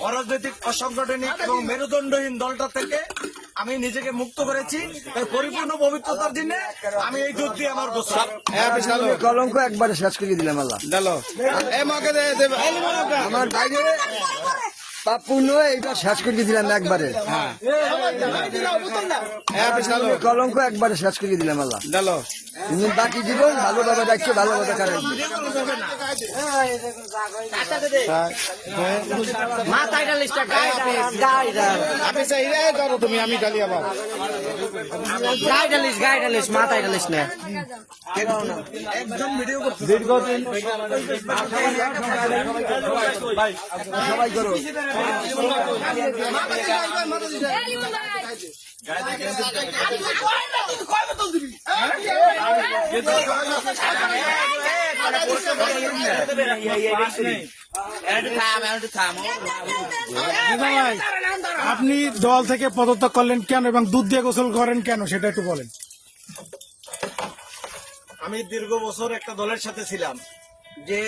অরাজনৈতিক অসাংগঠনিক এবং মেরুদণ্ডহীন দলটা থেকে আমি নিজেকে মুক্ত করেছি। পরিপূর্ণ পবিত্রতার জন্য আমি এই যুদ্ধে আমার গোসল কলঙ্ক একবারে শেষ করে দিলাম আল্লাহ। আমার বাইরে পাপুন্য এইটা শেষ করে দিলাম একবারে। কলঙ্ক একবারে শেষ করে দিলাম আল্লাহ। তুমি বাকি জীবন ভালোভাবে রাখছো ভালোভাবে কাটাই মাথায় লিস্টটা গাইডা গাইডা তুমি আমি ডালি আবার। গাইডা লিস্ট মাথায় লিস্ট না। একদম ভিডিও করছি। দীর্ঘদিন সবাই করো। আপনি দল থেকে পদত্যাগ করলেন কেন এবং দুধ দিয়ে গোসল করেন কেন, সেটা একটু বলেন। আমি দীর্ঘ বছর একটা দলের সাথে ছিলাম, যে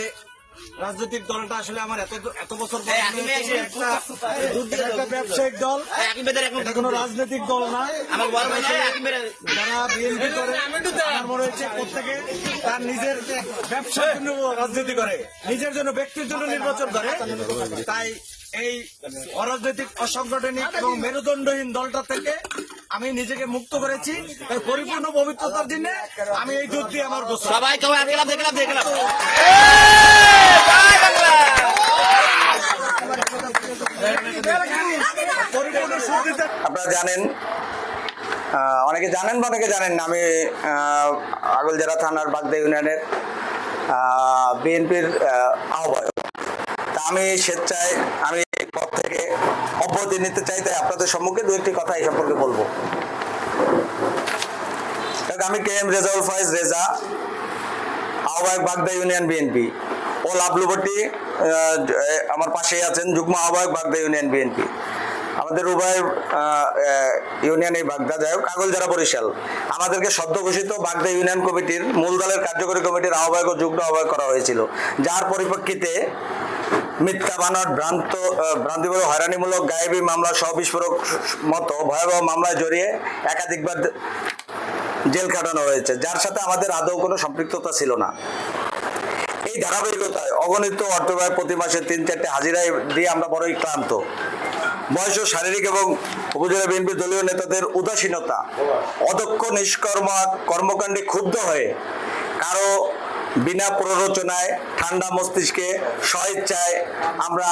রাজনৈতিক দলটা আসলে আমার এত এত বছর হচ্ছে একটা ব্যবসায়িক দল। এটা কোনো রাজনৈতিক দল না। যারা বিএনপি করে আমার মনে হচ্ছে প্রত্যেকে তার নিজের ব্যবসার জন্য রাজনীতি করে নিজের জন্য ব্যক্তির জন্য নির্বাচন করে। তাই এই অরাজনৈতিক অসাংগঠনিক এবং মেরুদণ্ডহীন দলটা থেকে আমি নিজেকে মুক্ত করেছি। পরিপূর্ণ পবিত্রতার জন্য আমি এই যুদ্ধে আমার সবাই তো দেখলাম দেখলাম দেখলাম। আপনারা জানেন অনেকে জানেন বা অনেকে জানেন না আমি আহ, আগলজেরা থানার বাগদা ইউনিয়নের বিএনপির আহ্বায়ক। তা আমি স্বেচ্ছায় আমি অব্যাহতি নিতে চাই, তাই আপনাদের সম্মুখে দু একটি কথা এই সম্পর্কে বলব। আমি কে এম রেজাউল ফয়েজ রেজা, আহ্বায়ক বাগদা ইউনিয়ন বিএনপি ও লাভলুবটি আমার পাশেই আছেন যুগ্ম আহ্বায়ক বাগদা ইউনিয়ন বিএনপি। আমাদের উভয় ইউনিয়ন এই বাগদা। যাই হোক কাগজ যারা বরিশাল, আমাদেরকে সদ্য ঘোষিত বাগদা ইউনিয়ন কমিটির মূল দলের কার্যকরী কমিটির আহ্বায়ক ও যুগ্ম আহ্বায়ক করা হয়েছিল। যার পরিপ্রেক্ষিতে মিথ্যা বানর ভ্রান্ত ভ্রান্তিমূলক হয়রানিমূলক গায়েবী মামলা সহ বিস্ফোরক মতো ভয়াবহ মামলায় জড়িয়ে একাধিকবার জেল হয়েছে। যার সাথে আমাদের আদৌ কোনো সম্পৃক্ততা ছিল না। এই ধারাবাহিকতায় অগণিত অর্থ ব্যয় প্রতি মাসে তিন চারটে হাজিরায় দিয়ে আমরা বড়ই ক্লান্ত। বয়স শারীরিক এবং উপজেলা বিএনপি দলীয় নেতাদের উদাসীনতা, অদক্ষ নিষ্কর্ম কর্মকাণ্ডে ক্ষুব্ধ হয়ে কারও বিনা প্ররোচনায় ঠান্ডা মস্তিষ্কে স্বেচ্ছায় আমরা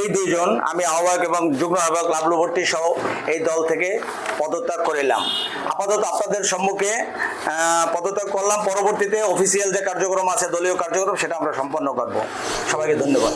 এই দুজন আমি আহ্বায়ক এবং যুগ্ম আহ্বায়ক লাভলু সহ এই দল থেকে পদত্যাগ করিলাম আপাতত আপনাদের সম্মুখে পদত্যাগ করলাম। পরবর্তীতে অফিসিয়াল যে কার্যক্রম আছে, দলীয় কার্যক্রম, সেটা আমরা সম্পন্ন করব। সবাইকে ধন্যবাদ।